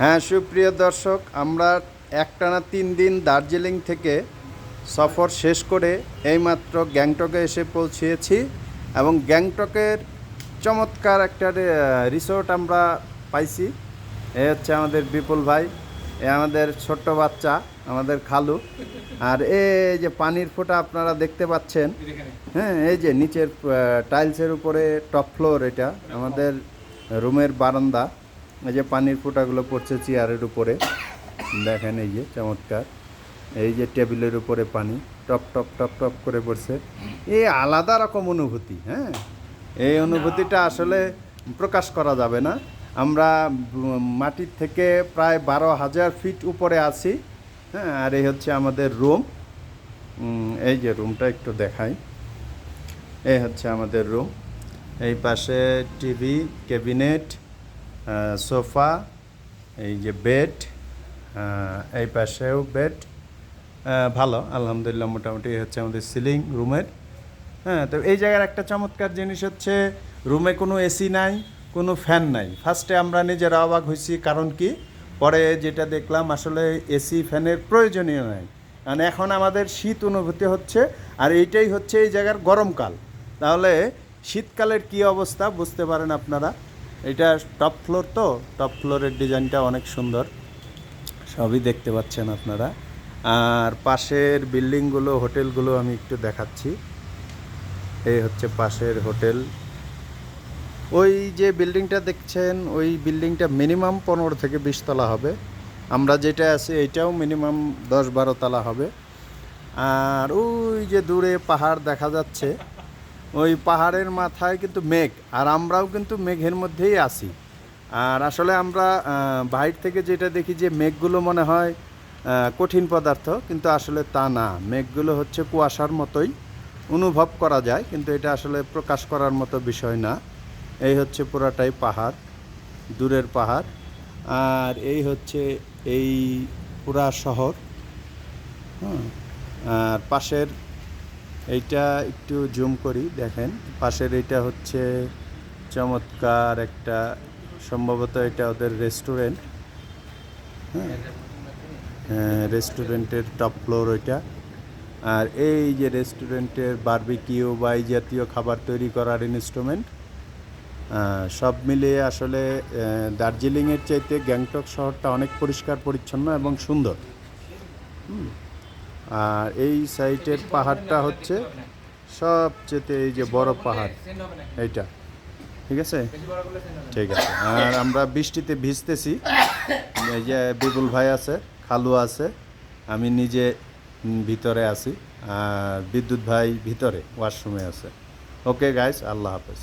হ্যাঁ সুপ্রিয় দর্শক, আমরা একটানা তিন দিন দার্জিলিং থেকে সফর শেষ করে এইমাত্র গ্যাংটকে এসে পৌঁছেছি এবং গ্যাংটকের চমৎকার একটা রিসোর্ট আমরা পাইছি। এ হচ্ছে আমাদের বিপুল ভাই, এ আমাদের ছোট্ট বাচ্চা, আমাদের খালু। আর এই যে পানির ফোঁটা আপনারা দেখতে পাচ্ছেন হ্যাঁ এই যে নিচের টাইলসের উপরে টপ ফ্লোর এটা, আমাদের রুমের বারান্দা। এই যে পানির ফোঁটাগুলো পড়ছে চেয়ারের উপরে, দেখেন এই যে চমৎকার। এই যে টেবিলের উপরে পানি, টপ টপ টপ টপ করে পড়ছে। এই আলাদা রকম অনুভূতি হ্যাঁ? এই অনুভূতিটা আসলে প্রকাশ করা যাবে না। আমরা মাটির থেকে প্রায় বারো হাজার ফিট উপরে আছি হ্যাঁ? আর এই হচ্ছে আমাদের রুম। এই যে রুমটা একটু দেখাই। এই হচ্ছে আমাদের রুম। এই পাশে টিভি, ক্যাবিনেট সোফা, এই যে বেড এই পাশেও বেড ভালো, আলহামদুলিল্লাহ মোটামুটি হচ্ছে আমাদের সিলিং রুমের। হ্যাঁ তো এই জায়গার একটা চমৎকার জিনিস হচ্ছে, রুমে কোনো এসি নাই, কোনো ফ্যান নাই। ফার্স্টে আমরা নিজেরা অবাক হয়েছি, কারণ কি? পরে যেটা দেখলাম, আসলে এসি ফ্যানের প্রয়োজনীয় নাই। কারণ এখন আমাদের শীত অনুভূতি হচ্ছে, আর এইটাই হচ্ছে এই জায়গার গরমকাল। তাহলে শীতকালের কি অবস্থা বুঝতে পারেন আপনারা? এটা টপ ফ্লোর তো টপ ফ্লোরের ডিজাইনটা অনেক সুন্দর। সবই দেখতে পাচ্ছেন আপনারা। আর পাশের বিল্ডিংগুলো, হোটেলগুলো আমি একটু দেখাচ্ছি। এই হচ্ছে পাশের হোটেল। ওই যে বিল্ডিংটা দেখছেন, ওই বিল্ডিংটা মিনিমাম পনেরো থেকে বিশ তলা হবে। আমরা যেটা আছি, এইটাও মিনিমাম দশ বারো তলা হবে। আর ওই যে দূরে পাহাড় দেখা যাচ্ছে ওই পাহাড়ের মাথায় কিন্তু মেঘ, আর আমরাও কিন্তু মেঘের মধ্যেই আছি। আর আসলে আমরা বাইরে থেকে যেটা দেখি যে মেঘগুলো মনে হয় কঠিন পদার্থ, কিন্তু আসলে তা না। মেঘগুলো হচ্ছে কুয়াশার মতোই অনুভব করা যায়, কিন্তু এটা আসলে প্রকাশ করার মতো বিষয় না। এই হচ্ছে পুরাটাই পাহাড়, দূরের পাহাড়। আর এই হচ্ছে এই পুরা শহর, হুম। আর পাশের এইটা একটু জুম করি দেখেন। পাশের এইটা হচ্ছে চমৎকার একটা সম্ভবত এটা ওদের রেস্টুরেন্ট। হ্যাঁ হ্যাঁ, রেস্টুরেন্টের টপ ফ্লোর ওইটা। আর এই যে রেস্টুরেন্টের বারবিকিউ বা এই জাতীয় খাবার তৈরি করার ইনস্ট্রুমেন্ট সব মিলিয়ে আসলে দার্জিলিংয়ের চাইতে গ্যাংটক শহরটা অনেক পরিষ্কার পরিচ্ছন্ন এবং সুন্দর। হুম। আর এই সাইটের পাহাড়টা হচ্ছে সবচেয়ে এই যে বড় পাহাড়, এইটা। ঠিক আছে? ঠিক আছে। আর আমরা বৃষ্টিতে ভিজতেছি। এই যে বিপুল ভাই আছে, খালু আছে, আমি নিজে ভিতরে আছি। আর বিদ্যুৎ ভাই ভিতরে, ওয়াশরুমে আছে। ওকে গাইস আল্লাহ হাফেজ।